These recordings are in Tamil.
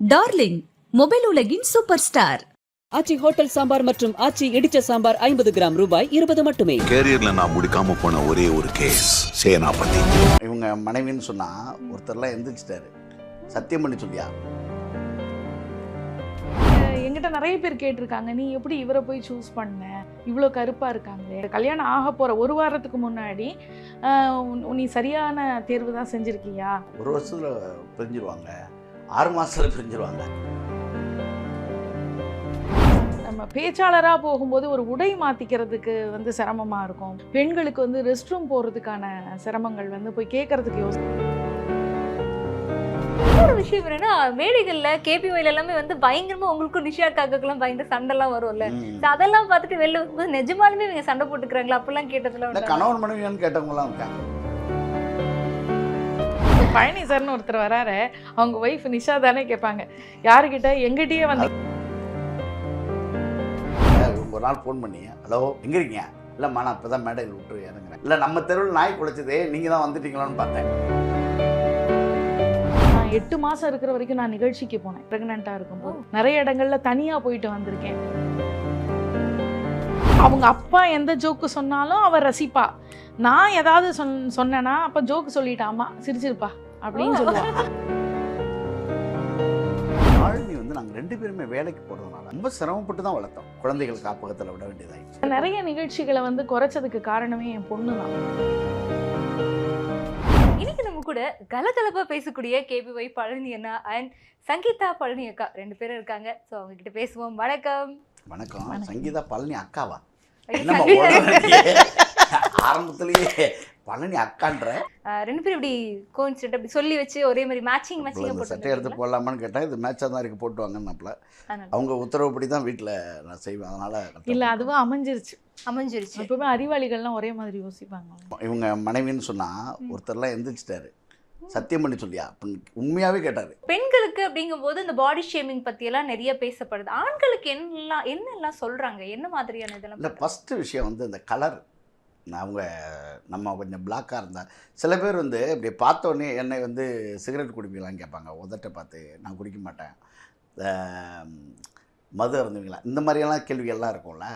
டார்லிங் மொபைல் உலகின் super star Aachi hotel sambar மற்றும் ஆச்சி இடிச்ச சாம்பார் ஐம்பது கிராம் ரூபாய் இருபது மட்டுமே. கேரியர்ல நான் முடிக்காம போன ஒரே ஒரு கேஸ் சேனாபதி. இவங்க மனைவின்னு சொன்னா ஒருத்தர்லாம் எந்திரிச்சிட்டாரு. சத்தியம் பண்ணி சொல்லியா? என்கிட்ட நிறைய பேர் கேட்டிருக்காங்க நீ எப்படி இவரை போய் சூஸ் பண்ண? இவ்வளோ கருப்பாக இருக்காங்களே. கல்யாணம் ஆக போகிற ஒரு வாரத்துக்கு முன்னாடி நீ சரியான தேர்வு தான் செஞ்சுருக்கியா? ஒரு வருஷத்துல பிரிஞ்சிருவாங்க. ஆறு மாசத்துல பிரிஞ்சிருவாங்க. நம்ம பேச்சாளராக போகும்போது ஒரு உடை மாற்றிக்கிறதுக்கு வந்து சிரமமாக இருக்கும். பெண்களுக்கு வந்து ரெஸ்ட் ரூம் போகிறதுக்கான சிரமங்கள் வந்து போய் கேட்கறதுக்கு யோசி இன்னொரு விஷயம் என்னன்னா மேடைகள்ல கேபிஒய்ல எல்லாமே வந்து பயங்கரமா உங்களுக்கும் நிஷா காக்காக்கெல்லாம் பயங்கர சண்டைலாம் வரும்ல. அதெல்லாம் பார்த்துட்டு வெளில வரும்போது நிஜமாலுமே இவங்க சண்டை போட்டுக்கிறாங்களா? அப்படிலாம் கேட்டதுல கணவன் மனைவியான்னு கேட்டவங்களாம் இருக்காங்க. பழனி சார்னு ஒருத்தர் வராரு. அவங்க ஒய்ஃப் நிஷா தானே கேட்பாங்க. யாருக்கிட்ட எங்கிட்டயே வந்து ஒரு நாள் ஃபோன் பண்ணி ஹலோ எங்க இருக்கீங்க? இல்லைம்மா நான் இப்போ தான் மேடையில் விட்டு இறங்குறேன். இல்லை நம்ம தெருவில் நாய் குலைச்சதே நீங்கள் தான் வந்துட்டீங்களான்னு பார்த்தேன். நான் எட்டு மாசம் இருக்கிற வரைக்கும் நான் நிகழ்ச்சிக்கு போனேன். ப்ரெக்னெண்ட்டாக இருக்கும்போது. நிறைய இடங்கள்ல தனியா போயிட்டு வந்திருக்கேன். அவங்க அப்பா எந்த ஜோக்கு சொன்னாலும் அவ ரசிப்பா. நான் ஏதாவது சொன் சொன்னேன்னா அப்ப ஜோக்கு சொல்லிட்டாமா சிரிச்சிருப்பா அப்படின்னு சொல்லுவா. ஆழ்னி வந்து நாங்கள் ரெண்டு பேருமே வேலைக்கு போகிறதுனால ரொம்ப சிரமப்பட்டு தான் வளர்த்தோம். குழந்தைகள் காப்பகத்தில் விட வேண்டியதாயிடுச்சு. நிறைய நிகழ்ச்சிகளை வந்து குறைச்சதுக்கு காரணமே என் பொண்ணு தான். இன்னைக்கு நம்ம கூட கலகலப்பா பேசக்கூடிய கேபிஒய் பழனி அண்ணா அண்ட் சங்கீதா பழனி அக்கா ரெண்டு பேரும் இருக்காங்க. ஸோ அவங்க கிட்ட பேசுவோம். வணக்கம் வணக்கம். வணக்கம். சங்கீதா பழனி அக்காவா? உடனடியே ஆரம்பத்திலேயே பழனி அக்கான்ற. ரெண்டு பேரும் இப்படி கோயின்சிடென்ட் அப்படி சொல்லி வச்சு ஒரே மாதிரி மேட்சிங் மேட்சிங்கா இந்த சட்டை எடுத்து போட்டு போடலாமான்னு கேட்டேன் இது மேட்சாக தான் இருக்கு போட்டு வாங்கன்னாப்புல அவங்க உத்தரவுப்படி தான் வீட்டில் நான் செய்வேன் அதனால இல்ல அதுவா அமைஞ்சிருச்சு. அமைஞ்சிருச்சு. எப்பவுமே அறிவாளிகள்லாம் ஒரே மாதிரி யோசிப்பாங்க. இவங்க மனைவின்னு சொன்னா ஒருத்தர்லாம் எந்திரிச்சிட்டாரு. சத்தியம் பண்ணி சொல்லியா? அப்படின்னு உண்மையாவே கேட்டாரு. பெண்களுக்கு அப்படிங்கும்போது இந்த பாடி ஷேமிங் பத்தி எல்லாம் நிறைய பேசப்படுது. ஆண்களுக்கு என்னெல்லாம் என்னெல்லாம் சொல்றாங்க? என்ன மாதிரியான இதெல்லாம் இல்லை ஃபஸ்ட்டு விஷயம் வந்து இந்த கலர் அவங்க நம்ம கொஞ்சம் பிளாக்காக இருந்தா சில பேர் வந்து இப்படி பார்த்த உடனே என்னை வந்து சிகரெட் குடிப்பீங்களான்னு கேட்பாங்க. உதட்டை பார்த்து நான் குடிக்க மாட்டேன். மது அருந்துவீங்களா? இந்த மாதிரியெல்லாம் கேள்விகள்லாம் இருக்கும்ல.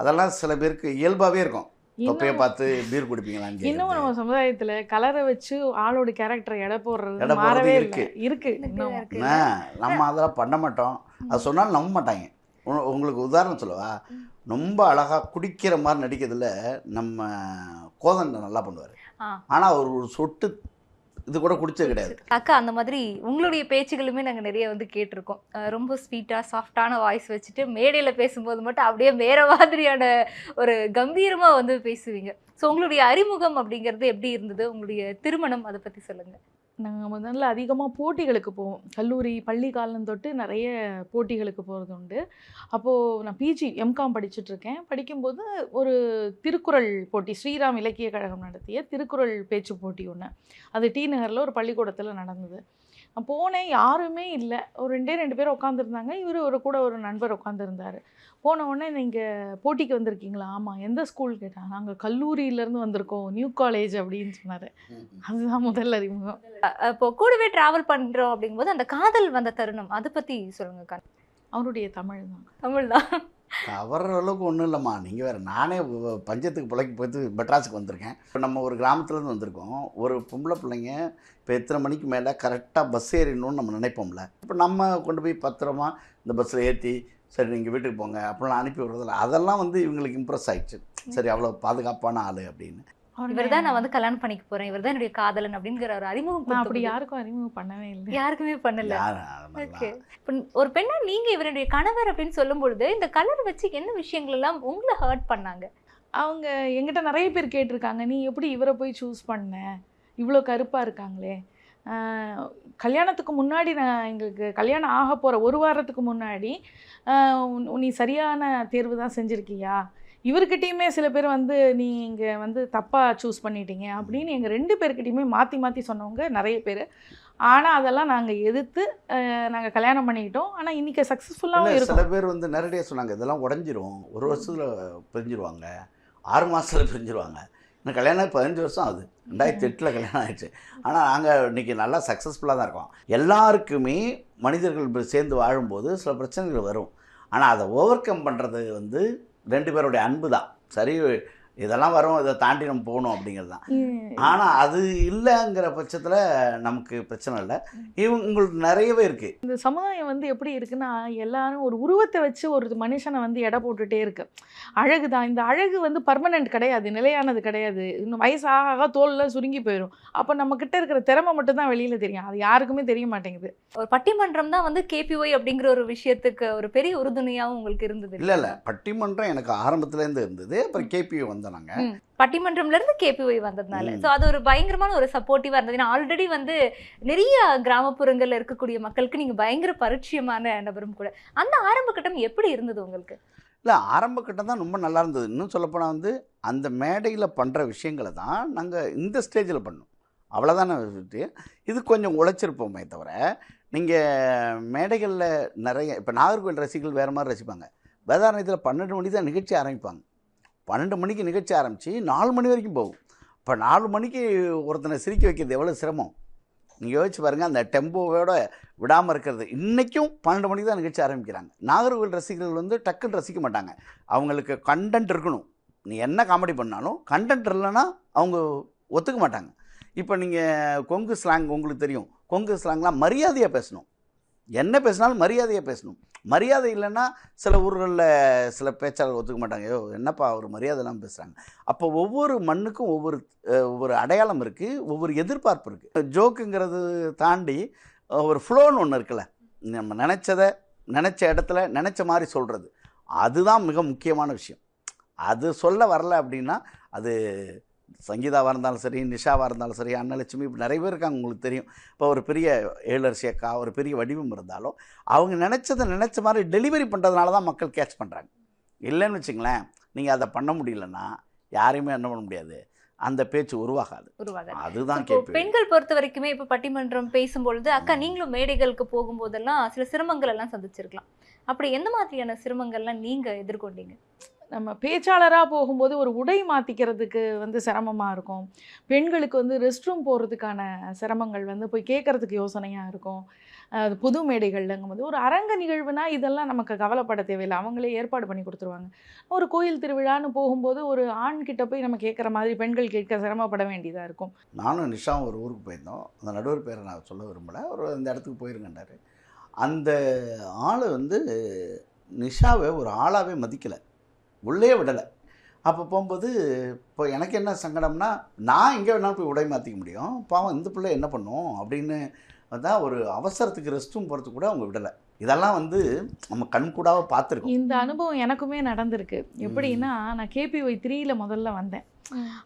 அதெல்லாம் சில பேருக்கு இயல்பாகவே இருக்கும். தொப்பையை பார்த்து பீர் குடிப்பீங்களான்னு இன்னும் நம்ம சமுதாயத்துல கலரை வச்சு ஆளோட கேரக்டரை எடை எடை போடுறது மாறவே இருக்கு. இருக்கு. நம்ம அதெல்லாம் பண்ண மாட்டோம். அது சொன்னாலும் நம்ப மாட்டாங்க. உ- உங்களுக்கு உதாரணம் சொல்லவா? ரொம்ப அழகாக குடிக்கிற மாதிரி நடிக்கிறதுல நம்ம கோதண்டை நல்லா பண்ணுவார். ஆனால் அவர் ஒரு சொட்டு இது கூட குடிச்சது கிடையாது. அக்கா அந்த மாதிரி உங்களுடைய பேச்சுகளுமே நாங்க நிறைய வந்து கேட்டிருக்கோம். ரொம்ப ஸ்வீட்டா சாஃப்டான வாய்ஸ் வச்சுட்டு மேடையில பேசும்போது மட்டும் அப்படியே வேற மாதிரியான ஒரு கம்பீரமா வந்து பேசுவீங்க. ஸோ உங்களுடைய அறிமுகம் அப்படிங்கிறது எப்படி இருந்தது? உங்களுடைய திருமணம் அதை பத்தி சொல்லுங்க. நாங்கள் முதல்ல அதிகமாக போட்டிகளுக்கு போவோம். கல்லூரி பள்ளி காலம் தொட்டு நிறைய போட்டிகளுக்கு போகிறது உண்டு. அப்போது நான் பிஜி எம்காம் படிச்சுட்ருக்கேன் படிக்கும்போது ஒரு திருக்குறள் போட்டி ஸ்ரீராம் இலக்கிய கழகம் நடத்திய திருக்குறள் பேச்சு போட்டி ஒன்று அது டி நகரில் ஒரு பள்ளிக்கூடத்தில் நடந்தது. போனேன் யாருமே இல்லை. ஒரு ரெண்டே ரெண்டு பேர் உட்காந்துருந்தாங்க இவர் ஒரு கூட ஒரு நண்பர் உட்காந்துருந்தார் போன உடனே நீங்கள் போட்டிக்கு வந்திருக்கீங்களா? ஆமாம் எந்த ஸ்கூல் கேட்டால் நாங்கள் கல்லூரியிலேருந்து வந்திருக்கோம். நியூ காலேஜ் அப்படின்னு சொன்னார். அதுதான் முதல் அறிமுகம். இப்போ கூடவே டிராவல் பண்றோம் அப்படிங்கும்போது அந்த காதல் வந்த தருணம் அதை பத்தி சொல்லுங்க அவருடைய தமிழ் தான். தமிழ் தான். கவர்ற அளவுக்கு ஒன்றும் இல்லைம்மா. நீங்கள் வேறு நானே பஞ்சத்துக்கு பிழைக்கு போயிட்டு மெட்ராஸுக்கு வந்திருக்கேன். இப்போ நம்ம ஒரு கிராமத்துலேருந்து வந்திருக்கோம். ஒரு பொம்பளை பிள்ளைங்க இப்போ எத்தனை மணிக்கு மேலே கரெக்டாக பஸ் ஏறிடணும்னு நம்ம நினைப்போம்ல. இப்போ நம்ம கொண்டு போய் பத்திரமா இந்த பஸ்ஸில் ஏற்றி சரி நீங்கள் வீட்டுக்கு போங்க அப்படிலாம் அனுப்பி விடுறதில்ல. அதெல்லாம் வந்து இவங்களுக்கு இம்ப்ரெஸ் ஆயிடுச்சு. சரி அவ்வளோ பாதுகாப்பான ஆள் அப்படின்னு. இவர் தான் நான் வந்து கல்யாணம் பண்ணிக்க போறேன். இவர் தான் என்னுடைய காதலன் அப்படிங்கிற ஒரு அறிமுகம் நான் அப்படி யாருக்கும் அறிமுகம் பண்ணவே இல்லை யாருக்குமே பண்ணல. ஒரு பெண்ணா நீங்க இவருடைய கணவர் அப்படின்னு சொல்லும் பொழுது இந்த கலர் வச்சு என்ன விஷயங்கள் எல்லாம் உங்களை ஹர்ட் பண்ணாங்க? அவங்க எங்கிட்ட நிறைய பேர் கேட்டிருக்காங்க நீ எப்படி இவரை போய் சூஸ் பண்ண? இவ்வளோ கருப்பாக இருக்காங்களே. கல்யாணத்துக்கு முன்னாடி நான் எங்களுக்கு கல்யாணம் ஆக போகிற ஒரு வாரத்துக்கு முன்னாடி நீ சரியான தேர்வு தான் செஞ்சுருக்கியா? இவர்கிட்டயுமே சில பேர் வந்து நீ இங்கே வந்து தப்பாக சூஸ் பண்ணிட்டீங்க. அப்படின்னு எங்கள் ரெண்டு பேர்கிட்டயுமே மாற்றி மாற்றி சொன்னவங்க நிறைய பேர். ஆனால் அதெல்லாம் நாங்கள் எதிர்த்து நாங்கள் கல்யாணம் பண்ணிக்கிட்டோம். ஆனால் இன்றைக்கி சக்ஸஸ்ஃபுல்லாகவும் இல்ல, சில இருக்கும். பேர் வந்து நேரடியாக சொன்னாங்க இதெல்லாம் உடஞ்சிரும். ஒரு வருஷத்தில் பிரிஞ்சிருவாங்க. ஆறு மாதத்தில் பிரிஞ்சிருவாங்க. எனக்கு கல்யாணம் பதினஞ்சு வருஷம் ஆகுது. ரெண்டாயிரத்தி எட்டில் கல்யாணம் ஆயிடுச்சு. ஆனால் நாங்கள் இன்றைக்கி நல்லா சக்ஸஸ்ஃபுல்லாக தான் இருக்கோம். எல்லாருக்குமே மனிதர்கள் சேர்ந்து வாழும்போது சில பிரச்சனைகள் வரும். ஆனால் அதை ஓவர் கம் பண்ணுறது வந்து ரெண்டு பேருடைய அன்பு தான் சரி இதெல்லாம் வரும் இதை தாண்டி நம்ம போகணும் அப்படிங்கிறது தான். ஆனால் அது இல்லைங்கிற பட்சத்தில் நமக்கு பிரச்சனை இல்லை. இவங்களுக்கு நிறையவே இருக்குது இந்த சமுதாயம் வந்து எப்படி இருக்குன்னா எல்லாரும் ஒரு உருவத்தை வச்சு ஒரு மனுஷனை வந்து எடை போட்டுட்டே இருக்கு. அழகு தான். இந்த அழகு வந்து பர்மனெண்ட் கிடையாது நிலையானது கிடையாது. இன்னும் வயசாக ஆக தோல்ல சுருங்கி போயிடும் அப்போ நம்ம கிட்ட இருக்கிற திறமை மட்டும் தான் வெளியில தெரியும். அது யாருக்குமே தெரிய மாட்டேங்குது. ஒரு பட்டிமன்றம் தான் வந்து கேபிஒய் அப்படிங்கிற ஒரு விஷயத்துக்கு ஒரு பெரிய உறுதுணையாவும் உங்களுக்கு இருந்தது இல்லை இல்லை. பட்டிமன்றம் எனக்கு ஆரம்பத்துலேருந்து இருந்தது. அப்புறம் கேபிஓ வந்தோம். நாங்கள் பட்டிமன்றம்ல இருந்து கேபிஒய் வந்ததுனால. ஸோ அது ஒரு பயங்கரமான ஒரு சப்போர்ட்டிவா இருந்தது. ஏன்னா ஆல்ரெடி வந்து நிறைய கிராமப்புறங்கள்ல இருக்கக்கூடிய மக்களுக்கு நீங்க பயங்கர பரிச்சயமான நபரும் கூட. அந்த ஆரம்ப கட்டம் எப்படி இருந்தது உங்களுக்கு? இல்லை ஆரம்ப கட்டம் தான் ரொம்ப நல்லா இருந்தது. இன்னும் சொல்லப்போனால் வந்து அந்த மேடையில் பண்ணுற விஷயங்களை தான் நாங்கள் இந்த ஸ்டேஜில் பண்ணோம். அவ்வளோதானே இது கொஞ்சம் உழைச்சிருப்போமே தவிர நீங்கள் மேடைகளில் நிறைய இப்போ நாகர்கோவில் ரசிகர்கள் வேறு மாதிரி ரசிப்பாங்க. வேதாரண்யத்தில் பன்னெண்டு மணிக்கு தான் நிகழ்ச்சி ஆரம்பிப்பாங்க. பன்னெண்டு மணிக்கு நிகழ்ச்சி ஆரம்பித்து நாலு மணி வரைக்கும் போகும். இப்போ நாலு மணிக்கு ஒருத்தனை சிரிக்க வைக்கிறது எவ்வளோ சிரமம்? நீங்கள் யோசிச்சு பாருங்கள் அந்த டெம்போவோட விடாமல் இருக்கிறது. இன்றைக்கும் பன்னெண்டு மணிக்கு தான் நிகழ்ச்சி ஆரம்பிக்கிறாங்க. நாகர்கோவில் ரசிகர்கள் வந்து டக்குன்னு ரசிக்க மாட்டாங்க. அவங்களுக்கு கண்டென்ட் இருக்கணும். நீ என்ன காமெடி பண்ணாலும் கண்டென்ட் இல்லைன்னா அவங்க ஒத்துக்க மாட்டாங்க. இப்போ நீங்கள் கொங்கு ஸ்லாங் உங்களுக்கு தெரியும். கொங்கு ஸ்லாங்லாம் மரியாதையாக பேசணும். என்ன பேசினாலும் மரியாதையாக பேசணும். மரியாதை இல்லைன்னா சில ஊர்களில் சில பேச்சாளர் ஒத்துக்க மாட்டாங்க. ஐயோ என்னப்பா அவர் மரியாதை இல்லாமல் பேசுகிறாங்க அப்போ ஒவ்வொரு மண்ணுக்கும் ஒவ்வொரு ஒவ்வொரு அடையாளம் இருக்குது ஒவ்வொரு எதிர்பார்ப்பு இருக்குது ஜோக்குங்கிறது தாண்டி ஒரு ஃப்ளோன்னு ஒன்று இருக்குல்ல. நம்ம நினச்சதை நினச்ச இடத்துல நினச்ச மாதிரி சொல்கிறது அதுதான் மிக முக்கியமான விஷயம். அது சொல்ல வரல அப்படின்னா அது சங்கீதாவாக இருந்தாலும் சரி நிஷாவாக இருந்தாலும் சரி அன்னலட்சுமி இப்படி நிறைய பேர் இருக்காங்க உங்களுக்கு தெரியும். இப்போ ஒரு பெரிய ஏழரசி அக்கா ஒரு பெரிய வடிவம் இருந்தாலும் அவங்க நினச்சதை நினச்ச மாதிரி டெலிவரி பண்ணுறதுனால தான் மக்கள் கேட்ச் பண்ணுறாங்க இல்லைன்னு வச்சுங்களேன் நீங்கள் அதை பண்ண முடியலன்னா யாரையுமே என்ன பண்ண முடியாது. அந்த பேச்சு உருவாகாது. உருவாக அதுதான் இப்போ பெண்கள் பொறுத்த வரைக்குமே இப்போ பட்டிமன்றம் பேசும்பொழுது அக்கா நீங்களும் மேடைகளுக்கு போகும்போதெல்லாம் சில சிரமங்கள் எல்லாம் சந்திச்சிருக்கலாம். அப்படி எந்த மாதிரியான சிரமங்கள்லாம் நீங்க எதிர்கொண்டீங்க? நம்ம பேச்சாளராக போகும்போது ஒரு உடை மாற்றிக்கிறதுக்கு வந்து சிரமமாக இருக்கும். பெண்களுக்கு வந்து ரெஸ்ட் ரூம் போகிறதுக்கான சிரமங்கள் வந்து போய் கேட்குறதுக்கு யோசனையாக இருக்கும். அது புது மேடைகள்லங்கும்போது ஒரு அரங்க நிகழ்வுனா இதெல்லாம் நமக்கு கவலைப்பட தேவையில்லை. அவங்களே ஏற்பாடு பண்ணி கொடுத்துருவாங்க. ஒரு கோயில் திருவிழான்னு போகும்போது ஒரு ஆண் கிட்ட போய் நம்ம கேட்குற மாதிரி பெண்கள் கேட்க சிரமப்பட வேண்டியதாக இருக்கும். நானும் நிஷாவும் ஒரு ஊருக்கு போயிருந்தோம். அந்த நடுவர் பேரை நான் சொல்ல விரும்பலை. ஒரு அந்த இடத்துக்கு போயிருங்கண்டாரு அந்த ஆள் வந்து நிஷாவை ஒரு ஆளாகவே மதிக்கலை. உள்ளே விடலை. அப்போ போகும்போது இப்போ எனக்கு என்ன சங்கடம்னா நான் எங்கே வேணாலும் போய் உடை மாற்றிக்க முடியும். பாவம் இந்த பிள்ளை என்ன பண்ணும்? அப்படின்னு தான் ஒரு அவசரத்துக்கு ரெஸ்ட் ரூம் போகிறதுக்கு கூட அவங்க விடலை. இதெல்லாம் வந்து நம்ம கண்கூடாக பார்த்துருக்கோம். இந்த அனுபவம் எனக்குமே நடந்திருக்கு. எப்படின்னா நான் கேபிஒய் த்ரீல முதல்ல வந்தேன்.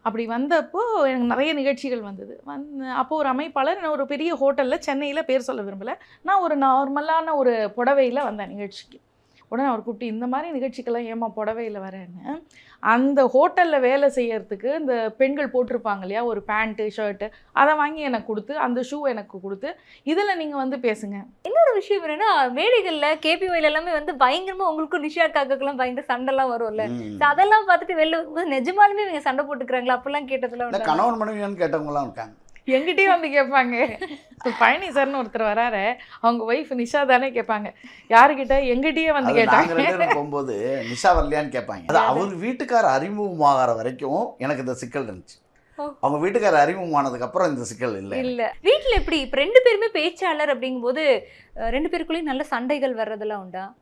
அப்படி வந்தப்போ எனக்கு நிறைய நிகழ்ச்சிகள் வந்தது. வந்து அப்போ ஒரு அமைப்பாளர் நான் ஒரு பெரிய ஹோட்டலில் சென்னையில் பேர் சொல்ல விரும்பலை. நான் ஒரு நார்மலான ஒரு புடவையில் வந்தேன் நிகழ்ச்சிக்கு. உடனே அவர் கூப்பிட்டு இந்த மாதிரி நிகழ்ச்சிக்கெல்லாம் ஏமா புடவையில் வரேன்னு. அந்த ஹோட்டலில் வேலை செய்யறதுக்கு இந்த பெண்கள் போட்டிருப்பாங்க இல்லையா ஒரு பேண்ட்டு ஷர்ட்டு அதை வாங்கி எனக்கு கொடுத்து அந்த ஷூ எனக்கு கொடுத்து இதில் நீங்கள் வந்து பேசுங்க. இன்னொரு விஷயம் என்னன்னா மேடைகள்ல கேபிஒய்ல எல்லாமே வந்து பயங்கரமா உங்களுக்கும் நிஷா காக்காக்கெல்லாம் பயங்கர சண்டைலாம் வரும்ல. அதெல்லாம் பார்த்துட்டு வெளில வரும்போது நிஜமாலுமே இவங்க சண்டை போட்டுக்கிறாங்களா? அப்பெல்லாம் கேட்டதுல இல்லை கணவன் மனைவியான்னு கேட்டவங்களாம் இருக்காங்க. எங்கிட்டயே வந்து கேட்பாங்க. இப்ப பழனி சார்னு ஒருத்தர் வராரு. அவங்க ஒய்ஃப் நிஷா தானே கேட்பாங்க. யாருக்கிட்ட எங்கிட்டயே வந்து கேட்டாங்க. போகும்போது நிஷா வரலையான்னு கேட்பாங்க. அது அவர் வீட்டுக்கார அறிமுகமாகிற வரைக்கும் எனக்கு இந்த சிக்கல் இருந்துச்சு. அவங்க வீட்டுக்கார அறிமுகமானதுக்கு அப்புறம் இந்த சிக்கல் இல்லை. இல்ல. வீட்ல எப்படி? இப்ப ரெண்டு பேருமே பேச்சாளர் அப்படிங்கும்போது ரெண்டு பேருக்குள்ளேயும் நல்ல சண்டைகள் வர்றதெல்லாம் உண்டா?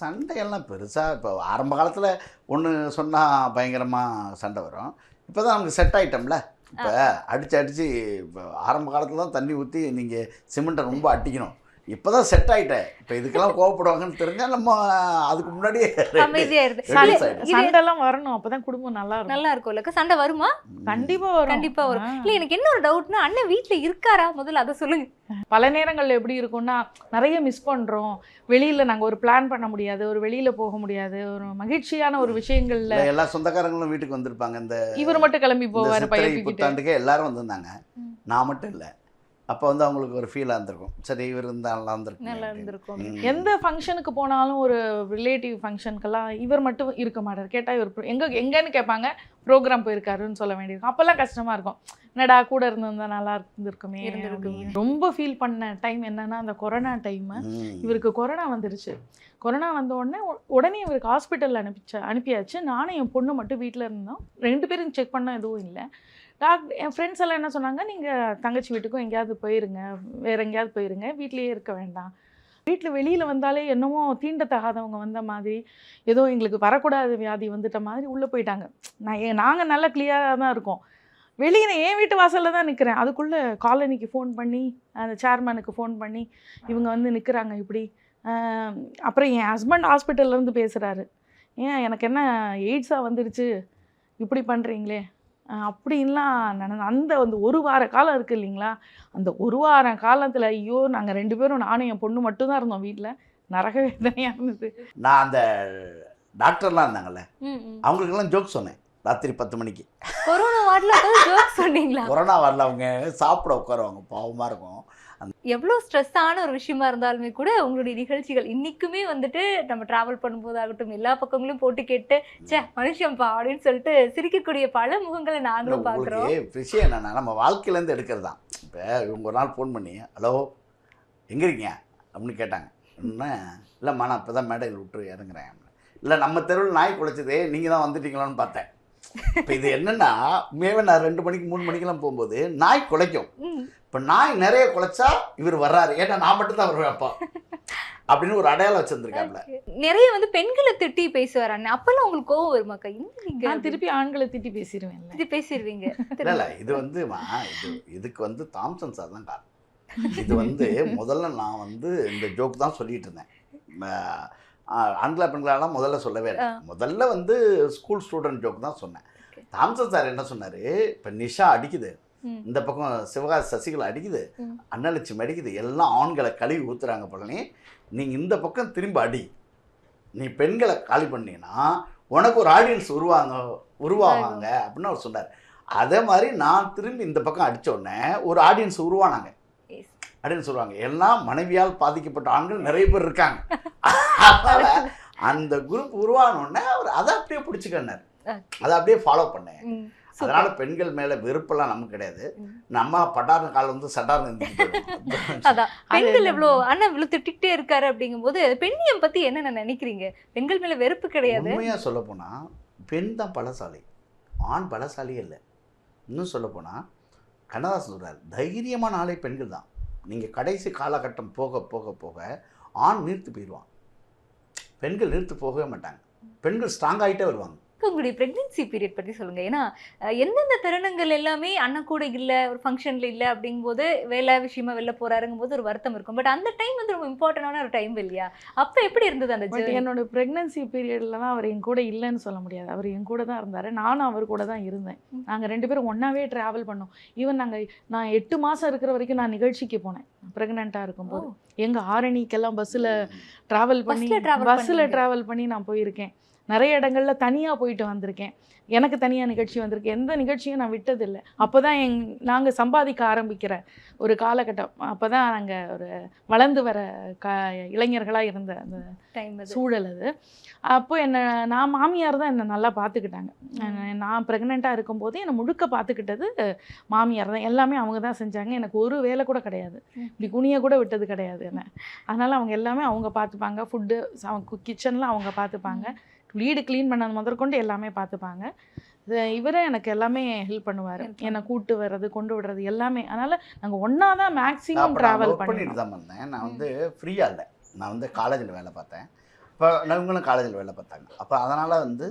சண்டையெல்லாம் பெருசாக இப்போ ஆரம்ப காலத்தில் ஒன்று சொன்னால் பயங்கரமாக சண்டை வரும். இப்போ தான் நமக்கு செட் ஆயிட்டோம்ல. இப்போ அடித்து அடித்து இப்போ ஆரம்ப காலத்தில் தான் தண்ணி ஊற்றி நீங்கள் சிமெண்ட்டை ரொம்ப அடிக்கணும். இப்போ தான் செட் ஆயிட்டேன். இப்போ இதுக்கெல்லாம் கோவப்படுவாங்கன்னு தெரிஞ்சால் நம்ம அதுக்கு முன்னாடியே அமைதியா இருந்து சண்டைலாம் வரணும். அப்பதான் குடும்பம் நல்லா இருக்கும். நல்லா இருக்கும்ல சண்டை வருமா? கண்டிப்பா வரும். கண்டிப்பா வரும். இல்ல எனக்கு என்ன ஒரு டவுட்னா அண்ணன் வீட்ல இருக்காரா? முதல்ல அதை சொல்லுங்க பல நேரங்கள்ல எப்படி இருக்கும்னா நிறைய மிஸ் பண்றோம். வெளியில நாங்க ஒரு பிளான் பண்ண முடியாது. ஒரு வெளியில போக முடியாது. ஒரு மகிழ்ச்சியான ஒரு விஷயங்கள்ல எல்லா சொந்தக்காரங்களும் வீட்டுக்கு வந்திருப்பாங்க. இந்த இவர் மட்டும் கிளம்பி போவாரு பையன் புத்தாண்டுக்கே எல்லாரும் வந்திருந்தாங்க. நான் மட்டும் இல்லை. அப்போ வந்து அவங்களுக்கு ஒரு ஃபீலாக இருந்திருக்கும். சரி இவர் இருந்தால் நல்லா இருந்திருக்கும். நல்லா இருந்திருக்கும் எந்த ஃபங்க்ஷனுக்கு போனாலும் ஒரு ரிலேட்டிவ் ஃபங்க்ஷனுக்கெல்லாம் இவர் மட்டும் இருக்க மாட்டார். கேட்டால் இவர் எங்க எங்கன்னு கேட்பாங்க ப்ரோக்ராம் போயிருக்காருன்னு சொல்ல வேண்டியிருக்கும். அப்போல்லாம் கஷ்டமா இருக்கும். என்னடா கூட இருந்திருந்தா நல்லா இருந்திருக்குமே இருந்திருக்குமே. ரொம்ப ஃபீல் பண்ண டைம் என்னன்னா அந்த கொரோனா டைம் இவருக்கு கொரோனா வந்துருச்சு. கொரோனா வந்த உடனே உடனே இவருக்கு ஹாஸ்பிட்டலில் அனுப்பிச்ச அனுப்பியாச்சு. நானும் என் பொண்ணு மட்டும் வீட்டில் இருந்தோம். ரெண்டு பேரும் செக் பண்ண எதுவும் இல்லை. டாக்டர் என் ஃப்ரெண்ட்ஸ் எல்லாம் என்ன சொன்னாங்க? நீங்கள் தங்கச்சி வீட்டுக்கும் எங்கேயாவது போயிருங்க. வேறு எங்கேயாவது போயிருங்க. வீட்லேயே இருக்க வேண்டாம். வீட்டில் வெளியில் வந்தாலே என்னமோ தீண்டத்தகாதவங்க வந்த மாதிரி ஏதோ எங்களுக்கு வரக்கூடாத வியாதி வந்துட்ட மாதிரி உள்ளே போயிட்டாங்க. நான் ஏ நாங்கள் நல்லா கிளியராக தான் இருக்கோம். வெளியில் என் வீட்டு வாசலில் தான் நிற்கிறேன் அதுக்குள்ளே காலனிக்கு ஃபோன் பண்ணி அந்த சேர்மனுக்கு ஃபோன் பண்ணி இவங்க வந்து நிற்கிறாங்க இப்படி. அப்புறம் என் ஹஸ்பண்ட் ஹாஸ்பிட்டல்லேருந்து பேசுகிறாரு ஏன் எனக்கு என்ன எய்ட்ஸாக வந்துடுச்சு? இப்படி பண்ணுறீங்களே அப்படின்லாம் நடந்து அந்த வந்து ஒரு வார காலம் இருக்குது இல்லைங்களா? அந்த ஒரு வார காலத்தில் ஐயோ நாங்கள் ரெண்டு பேரும் நானும் என் பொண்ணு மட்டும்தான் இருந்தோம் வீட்டில் நரக வேதனையாக இருந்தது. நான் அந்த டாக்டர்லாம் இருந்தாங்கல்ல. அவங்களுக்கெல்லாம் ஜோக் சொன்னேன். ராத்திரி பத்து மணிக்கு. கொரோனா வார்டில் சொன்னீங்களா? கொரோனா வரல அவங்க சாப்பிட உட்காருவாங்க பாவமாக இருக்கும். எவ்வளோ ஸ்ட்ரெஸ்ஸான ஒரு விஷயமா இருந்தாலுமே கூட உங்களுடைய நிகழ்ச்சிகள் இன்னைக்குமே வந்துட்டு நம்ம டிராவல் பண்ணும்போது ஆகட்டும் எல்லா பக்கங்களும் போட்டு கேட்டு ச்சே மனுஷன்பா அப்படின்னு சொல்லிட்டு சிரிக்கக்கூடிய பல முகங்களை நாங்களும் பார்க்குறோம். விஷயம் என்னன்னா நம்ம வாழ்க்கையிலேருந்து எடுக்கிறது தான். இப்போ இவங்க ஒரு நாள் ஃபோன் பண்ணி ஹலோ எங்கே இருக்கீங்க? அப்படின்னு கேட்டாங்க. என்ன? இல்லைம்மா நான் இப்போ தான் மேடையில் விட்டு இறங்குறேன். இல்லை நம்ம தெருவில் நாய் குலைச்சதே நீங்கள் தான் வந்துட்டீங்களான்னு பார்த்தேன். இப்போ இது என்னென்னா உண்மையாகவே நான் ரெண்டு மணிக்கு மூணு மணிக்கெல்லாம் போகும்போது நாய் குலைக்கும். இப்போ நாய் நிறைய குலைச்சா இவர் வர்றாரு. ஏன்னா நான் மட்டும் தான் வருவேன் அப்போ. அப்படின்னு ஒரு அடையாளம் வச்சுருந்துருக்காப்புல நிறைய வந்து பெண்களை திட்டி பேசுவார் அண்ணன் அப்பெல்லாம் உங்களுக்கு கோவம் வருமாக்கா நான் திருப்பி ஆண்களை திட்டி பேசிடுவேன்ல திட்டி பேசிடுவீங்க இல்லை இது வந்து இது இதுக்கு வந்து தாம்சன் சார் தான் காரணம். இது வந்து முதல்ல நான் வந்து இந்த ஜோக் தான் சொல்லிட்டு இருந்தேன். ஆண்களா பெண்களெல்லாம் முதல்ல சொல்லவே இல்லை. முதல்ல வந்து ஸ்கூல் ஸ்டூடெண்ட் ஜோக் தான் சொன்னேன். தாம்சன் சார் என்ன சொன்னார்? இப்போ நிஷா அடிக்குது. இந்த பக்கம் சிவகாசி சசிகலா அடிக்குது. அன்னலட்சுமி அடிக்குது. எல்லாம் ஆண்களை கழுவி ஊத்துறாங்க பழனி. நீங்கள் இந்த பக்கம் திரும்ப அடி. நீ பெண்களை காலி பண்ணீங்கன்னா உனக்கு ஒரு ஆடியன்ஸ் உருவாங்க உருவாவாங்க அப்படின்னு அவர் சொன்னார். அதே மாதிரி நான் திரும்பி இந்த பக்கம் அடிச்ச உடனே ஒரு ஆடியன்ஸ் உருவானாங்க. ஆடியன்ஸ் உருவாங்க எல்லாம் மனைவியால் பாதிக்கப்பட்ட ஆண்கள் நிறைய பேர் இருக்காங்க. அதனால அந்த குரூப் உருவான உடனே அவர் அதை அப்படியே பிடிச்சிக்கன்னார் அதை அப்படியே ஃபாலோ பண்ணேன். அதனால பெண்கள் மேல வெறுப்பெல்லாம் நமக்கு கிடையாது. நம்ம பட்டார்னு கால் வந்து போயிடும். அதான். பெண்கள் எவ்வளோ அண்ணன் இவ்வளோ திட்டிகிட்டே இருக்காரு அப்படிங்கும்போது பெண்ணியம் பத்தி என்ன நினைக்கிறீங்க? பெண்கள் மேல வெறுப்பு கிடையாது. உண்மையா சொல்ல போனா பெண் தான் பலசாலி. ஆண் பலசாலியே இல்லை. இன்னும் சொல்ல போனா கண்ணதாசன் சொல்றாரு தைரியமான ஆளே பெண்கள் தான். நீங்கள் கடைசி காலகட்டம் போக போக போக ஆண் நீர்த்து போயிடுவான் பெண்கள் நிறுத்து போகவே மாட்டாங்க. பெண்கள் ஸ்ட்ராங் ஆகிட்டே வருவாங்க. உங்களுடைய பிரெக்னன்சி பீரியட் பத்தி சொல்லுங்க. ஏன்னா எந்தெந்த தருணங்கள் எல்லாமே அண்ணன் கூட இல்ல ஒரு ஃபங்க்ஷன்ல இல்ல அப்படிங்கும்போது வேலை விஷயமா வெளில போறாருங்கும் போது ஒரு வருத்தம் இருக்கும். பட் அந்த டைம் வந்து ரொம்ப இம்பார்ட்டன்டான ஒரு டைம் இல்லையா? அப்ப எப்படி இருந்தது அந்த? என்னோட ப்ரெக்னன்சி பீரியடில் தான் அவர் என் கூட இல்லைன்னு சொல்ல முடியாது. அவர் என் கூட தான் இருந்தார். நானும் அவர் கூட தான் இருந்தேன். நாங்கள் ரெண்டு பேரும் ஒன்றாவே ட்ராவல் பண்ணோம். ஈவன் நாங்கள் நான் எட்டு மாதம் இருக்கிற வரைக்கும் நான் நிகழ்ச்சிக்கு போனேன். ப்ரெக்னெண்ட்டாக இருக்கும்போது. எங்கள் ஆரணிக்கெல்லாம் பஸ்ஸில் ட்ராவல் பண்ணி பஸ்ஸில். ட்ராவல் பண்ணி நான் போயிருக்கேன். நிறைய இடங்கள்ல தனியாக போயிட்டு வந்திருக்கேன். எனக்கு தனியாக நிகழ்ச்சி வந்திருக்கு. எந்த நிகழ்ச்சியும் நான் விட்டதில்லை. அப்போ தான் எங் நாங்கள் சம்பாதிக்க ஆரம்பிக்கிற ஒரு காலகட்டம். அப்போ தான் நாங்கள் ஒரு வளர்ந்து வர க இளைஞர்களாக இருந்த அந்த அது. சூழல் அது. அப்போ என்னை நான் மாமியார் தான் என்னை நல்லா பார்த்துக்கிட்டாங்க நான் ப்ரெக்னெண்ட்டாக இருக்கும்போது என்னை முழுக்க பார்த்துக்கிட்டது மாமியார் தான். எல்லாமே அவங்க தான் செஞ்சாங்க. எனக்கு ஒரு வேலை கூட கிடையாது. இப்படி குனிய கூட விட்டது கிடையாது என்ன. அதனால் அவங்க எல்லாமே அவங்க பார்த்துப்பாங்க ஃபுட்டு அவங்க கிச்சனில் அவங்க பார்த்துப்பாங்க வீடு க்ளீன் பண்ணது முதற்கொண்டு எல்லாமே பார்த்துப்பாங்க. இவரே எனக்கு எல்லாமே ஹெல்ப் பண்ணுவார். என்னை கூட்டு வர்றது கொண்டு விடுறது எல்லாமே. அதனால் நாங்கள் ஒன்றா தான் மேக்ஸிமம் ட்ராவல் பண்ணிட்டு தான் வந்தேன். நான் வந்து ஃப்ரீயாக இல்லை. நான் வந்து காலேஜில் வேலை பார்த்தேன். இப்போ இவங்களும் காலேஜில் வேலை பார்த்தாங்க. அப்போ அதனால் வந்து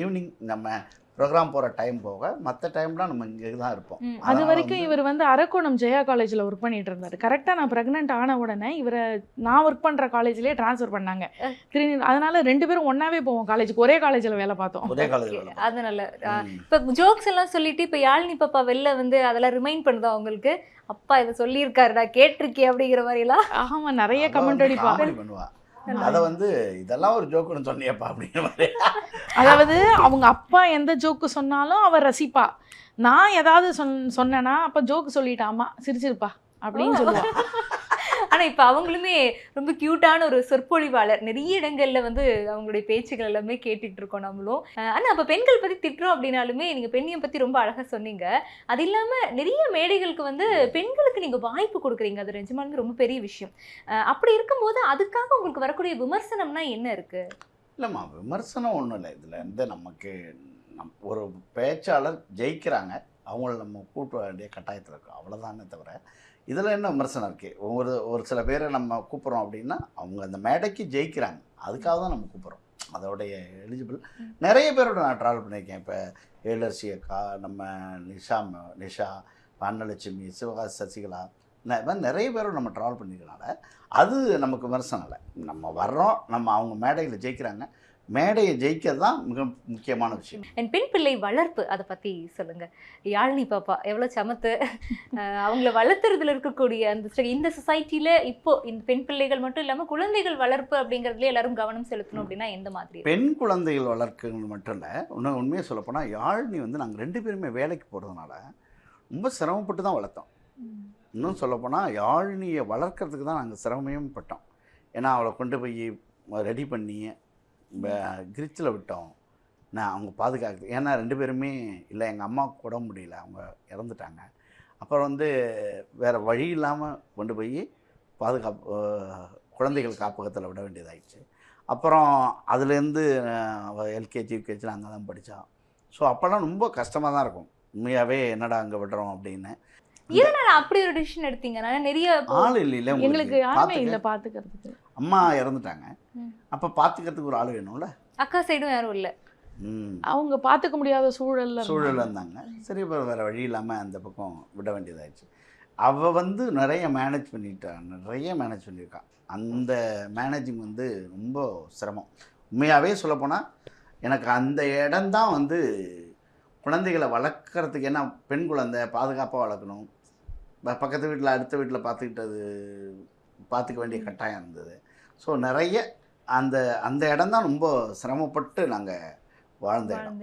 ஈவினிங் நம்ம ப்ரோக்ராம் போகிற டைம் போக மற்ற டைம்லாம் நம்ம இங்கே தான் இருப்போம். அது வரைக்கும் இவர் வந்து அரக்கோணம் ஜெயா காலேஜில் ஒர்க் பண்ணிட்டு இருந்தார். கரெக்டாக நான் ப்ரெக்னென்ட் ஆன உடனே இவரை நான் ஒர்க் பண்ணுற காலேஜ்லேயே ட்ரான்ஸ்ஃபர் பண்ணாங்க. திரு அதனால ரெண்டு பேரும் ஒன்றாவே போவோம். காலேஜுக்கு ஒரே காலேஜில் வேலை பார்த்தோம். ஒரே வேலை அதனால. இப்ப ஜோக்ஸ் எல்லாம் சொல்லிட்டு இப்ப யாழினி பாப்பா வெளில வந்து அதெல்லாம் ரிமைண்ட் பண்ணுதா உங்களுக்கு? அப்பா இதை சொல்லியிருக்காருடா கேட்டிருக்கே அப்படிங்கிற மாதிரி எல்லாம் ஆமாம் நிறைய கமெண்ட் பண்ணுவா. அதை வந்து இதெல்லாம் ஒரு ஜோக்குன்னு சொன்னியப்பா அப்படிங்கிற மாதிரி. அதாவது அவங்க அப்பா எந்த ஜோக்கு சொன்னாலும் அவர் ரசிப்பா. நான் ஏதாவது சொன் சொன்னேன்னா அப்போ ஜோக்கு சொல்லிட்டா அம்மா சிரிச்சிருப்பா அப்படின்னு சொல்லுவா. ஆனால் இப்போ அவங்களுமே ரொம்ப க்யூட்டான ஒரு சொற்பொழிவாளர். நிறைய இடங்களில் வந்து அவங்களுடைய பேச்சுகள் எல்லாமே கேட்டுட்டு இருக்கோம் நம்மளும். ஆனால் அப்போ பெண்கள் பற்றி திட்டுறோம் அப்படின்னாலுமே நீங்கள் பெண்ணியம் பற்றி ரொம்ப அழகாக சொன்னீங்க. அது இல்லாமல் நிறைய மேடைகளுக்கு வந்து பெண்களுக்கு நீங்கள் வாய்ப்பு கொடுக்குறீங்க. அது நிஜமாலுமே ரொம்ப பெரிய விஷயம். அப்படி இருக்கும்போது அதுக்காக உங்களுக்கு வரக்கூடிய விமர்சனம்னா என்ன இருக்குது இல்லைம்மா விமர்சனம் ஒன்றும் இல்லை. இதில் வந்து நமக்கு நம் ஒரு பேச்சாளர் ஜெயிக்கிறாங்க. அவங்கள நம்ம கூட்ட வேண்டிய கட்டாயத்தில் இருக்கும். அவ்வளோதானே தவிர இதில் என்ன விமர்சனம் இருக்குது ஒரு ஒரு சில பேரை நம்ம கூப்பிட்றோம் அப்படின்னா அவங்க அந்த மேடைக்கு ஜெயிக்கிறாங்க. அதுக்காக தான் நம்ம கூப்பிட்றோம். அதோடைய எலிஜிபிள் நிறைய பேரோட நான் ட்ராவல் பண்ணியிருக்கேன். இப்போ ஏழரசி அக்கா நம்ம நிஷா ம- நிஷா அன்னலட்சுமி சிவகாசி சசிகலா இது மாதிரி நிறைய பேரோட நம்ம ட்ராவல் பண்ணியிருக்கனால அது நமக்கு விமர்சனம் இல்லை. நம்ம வர்றோம் நம்ம அவங்க மேடையில் ஜெயிக்கிறாங்க. மேடையை ஜெயிக்கிறது தான் மிக முக்கியமான விஷயம். என் பெண் பிள்ளை வளர்ப்பு அதை பத்தி சொல்லுங்க. யாழினி பாப்பா எவ்வளவு சமத்து. அவங்கள வளர்த்துறதுல இருக்கக்கூடிய அந்த இந்த சொசைட்டில இப்போ இந்த பெண் பிள்ளைகள் மட்டும் இல்லாம குழந்தைகள் வளர்ப்பு அப்படிங்கறதுல எல்லாரும் கவனம் செலுத்தணும் அப்படின்னா எந்த மாதிரி? பெண் குழந்தைகள் வளர்க்கிறது மட்டும் இல்லை இன்னும் உண்மையை சொல்லப்போனால் யாழினி வந்து நாங்கள் ரெண்டு பேருமே வேலைக்கு போகிறதுனால ரொம்ப சிரமப்பட்டு தான் வளர்த்தோம். இன்னும் சொல்லப்போனால் யாழினியை வளர்க்கறதுக்கு தான் நாங்கள் சிரமமே பட்டோம். ஏன்னா அவளை கொண்டு போய் ரெடி பண்ணி கிரிச்சில் விட்டோம். நான் அவங்க பாதுகாக்க ஏன்னா ரெண்டு பேருமே இல்லை எங்கள் அம்மாவுக்கு உடம்பு முடியல அவங்க இறந்துட்டாங்க. அப்புறம் வந்து வேறு வழி இல்லாமல் கொண்டு போய் பாதுகாப்பு குழந்தைகள் காப்பகத்தில் விட வேண்டியதாகிடுச்சு அப்புறம் அதுலேருந்து எல்கேஜி யூகேஜியில் அங்கே தான் படித்தான் ஸோ அப்போல்லாம் ரொம்ப கஷ்டமாக தான் இருக்கும். உண்மையாகவே என்னடா அங்கே விடுறோம் அப்படின்னு. எதனால அப்படி ஒரு டிசிஷன் எடுத்தீங்க? நான் நிறைய ஆள் இல்லைல்ல எங்களுக்கு உங்களுக்கு யாருமே பார்த்துக்க- இல்லை பாத்துக்கிறதுக்கு. அம்மா இறந்துட்டாங்க. அப்போ பார்த்துக்கிறதுக்கு ஒரு ஆள் வேணும்ல? அக்கா சைடும் யாரும் இல்ல. அவங்க பாத்துக்க முடியாத சூழல்ல சூழல் இருந்தாங்க. சரி இப்போ வேறு வழி இல்லாமல் அந்த பக்கம் விட வேண்டியதாயிடுச்சு. அவள் வந்து நிறைய மேனேஜ் பண்ணிட்டா நிறைய மேனேஜ் பண்ணியிருக்கா அந்த மேனேஜிங் வந்து ரொம்ப சிரமம். உண்மையாகவே சொல்லப்போனால் எனக்கு அந்த இடம்தான் வந்து குழந்தைகளை வளர்க்குறதுக்கு ஏன்னா பெண் குழந்தை பாதுகாப்பாக வளர்க்கணும். பக்கத்து வீட்டில் அடுத்த வீட்டில் பார்த்துக்கிட்டது பார்த்துக்க வேண்டிய கட்டாயம் இருந்தது. ஸோ நிறைய அந்த அந்த இடம்தான் ரொம்ப சிரமப்பட்டு நாங்கள் வாழ்ந்த இடம்.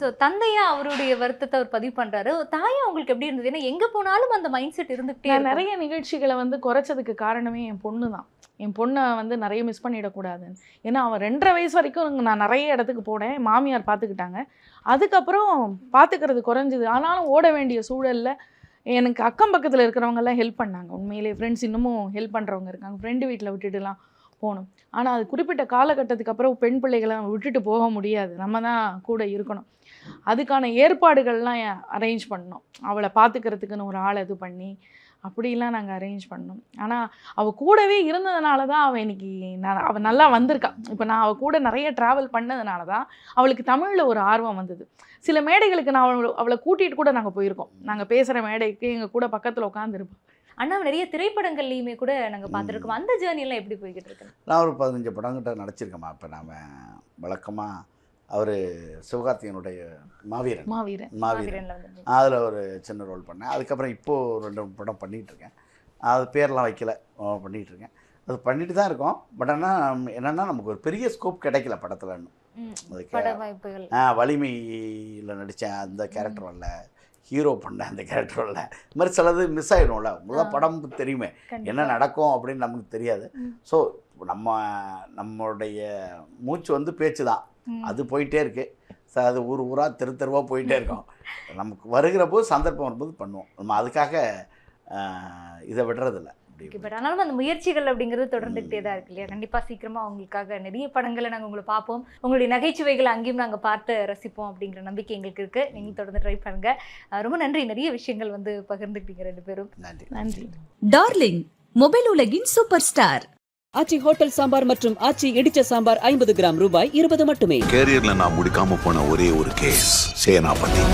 சோ தந்தையா அவருடைய வருத்தத்தை அவர் பதிவு பண்றாரு. தாயா உங்களுக்கு எப்படி இருந்தது? ஏன்னா எங்க போனாலும் அந்த மைண்ட் செட் இருந்துகிட்டே. நிறைய நிகழ்ச்சிகளை வந்து குறைச்சதுக்கு காரணமே என் பொண்ணு தான். என் பொண்ணை வந்து நிறைய மிஸ் பண்ணிடக்கூடாதுன்னு. ஏன்னா அவன் ரெண்டரை வயசு வரைக்கும் நான் நிறைய இடத்துக்கு போனேன். மாமியார் பார்த்துக்கிட்டாங்க அதுக்கப்புறம் பார்த்துக்கிறது குறைஞ்சிது. ஆனாலும் ஓட வேண்டிய சூழல்ல எனக்கு அக்கம் பக்கத்தில் இருக்கிறவங்கெல்லாம் ஹெல்ப் பண்ணாங்க. உண்மையிலேயே ஃப்ரெண்ட்ஸ் இன்னமும் ஹெல்ப் பண்ணுறவங்க இருக்காங்க. ஃப்ரெண்டு வீட்டில் விட்டுட்டுலாம் போகணும். ஆனால் அது குறிப்பிட்ட காலகட்டத்துக்கு அப்புறம் பெண் பிள்ளைகளை நம்ம விட்டுட்டு போக முடியாது. நம்ம தான் கூட இருக்கணும். அதுக்கான ஏற்பாடுகள்லாம் அரேஞ்ச் பண்ணோம் அவளை பார்த்துக்கிறதுக்குன்னு ஒரு ஆள் இது பண்ணி அப்படிலாம் நாங்கள் அரேஞ்ச் பண்ணோம். ஆனால் அவள் கூடவே இருந்ததுனால தான் அவள் இன்னைக்கு நான் அவள் நல்லா வந்திருக்கா. இப்போ நான் அவள் கூட நிறைய ட்ராவல் பண்ணதுனால தான் அவளுக்கு தமிழில் ஒரு ஆர்வம் வந்தது. சில மேடைகளுக்கு நான் அவளை அவளை கூட்டிகிட்டு கூட நாங்கள் போயிருக்கோம். நாங்கள் பேசுகிற மேடைக்கு எங்கள் கூட பக்கத்தில் உட்காந்துருப்போம் அண்ணா நிறைய திரைப்படங்கள்லயுமே கூட நாங்க பார்த்திருக்கோம்? அந்த ஜேர்னி எல்லாம் எப்படி போய்கிட்டு இருக்கு? நான் ஒரு பதினஞ்சு படங்கிட்ட நடிச்சிருக்கேம்மா. இப்போ நாம் வழக்கமாக அவர் சிவகார்த்திகனுடைய மாவீரன். மாவீரன். மாவீரன். அதில் ஒரு சின்ன ரோல் பண்ணேன். அதுக்கப்புறம் இப்போது ரெண்டு படம் பண்ணிகிட்டு இருக்கேன். அது பேர்லாம் வைக்கல. இருக்கேன். அது பண்ணிட்டு தான் இருக்கோம். பட் ஆனால் என்னென்னா நமக்கு ஒரு பெரிய ஸ்கோப் கிடைக்கல படத்தில் ம், அதுக்கு வலிமையில் நடித்தேன் அந்த கேரக்டர் வரல ஹீரோ பண்ணேன் அந்த கேரக்டர் வரல இது மாதிரி சிலது மிஸ் ஆகிடும்ல ஆ. படம் தெரியுமே. என்ன நடக்கும் அப்படின்னு நமக்கு தெரியாது. ஸோ நம்ம நம்மளுடைய மூச்சு வந்து பேச்சு தான். அது போயிட்டே இருக்கு. ஸோ அது ஊர் ஊராக தெரு தெருவாக போயிட்டே இருக்கோம். நமக்கு வருகிற போது சந்தர்ப்பம் வரும்போது பண்ணுவோம். நம்ம அதுக்காக இதை விடுறதில்ல. பட் ஆனாலும் அந்த முயற்சிகள் அப்படிங்கிறது தொடர்ந்துகிட்டே தான் இருக்கு இல்லையா? கண்டிப்பா சீக்கிரமா உங்களுக்காக நிறைய படங்களை நாங்க உங்களை பார்ப்போம். உங்களுடைய நகைச்சுவைகளை அங்கேயும் நாங்க பார்த்து ரசிப்போம் அப்படிங்கிற நம்பிக்கை எங்களுக்கு இருக்கு. நீங்க தொடர்ந்து ட்ரை பண்ணுங்க. அஹ் ரொம்ப நன்றி. நிறைய விஷயங்கள் வந்து பகிர்ந்துக்கிட்டீங்க ரெண்டு பேரும். நன்றி. நன்றி. டார்லிங் மொபைல் உலகின் super star Aachi hotel sambar மற்றும் ஆச்சி இடிச்ச சாம்பார் ஐம்பது கிராம் ரூபாய் இருபது மட்டுமே. கேரியர்ல நான் முடிக்காம போன ஒரே ஒரு கேஸ் சேனாபதி.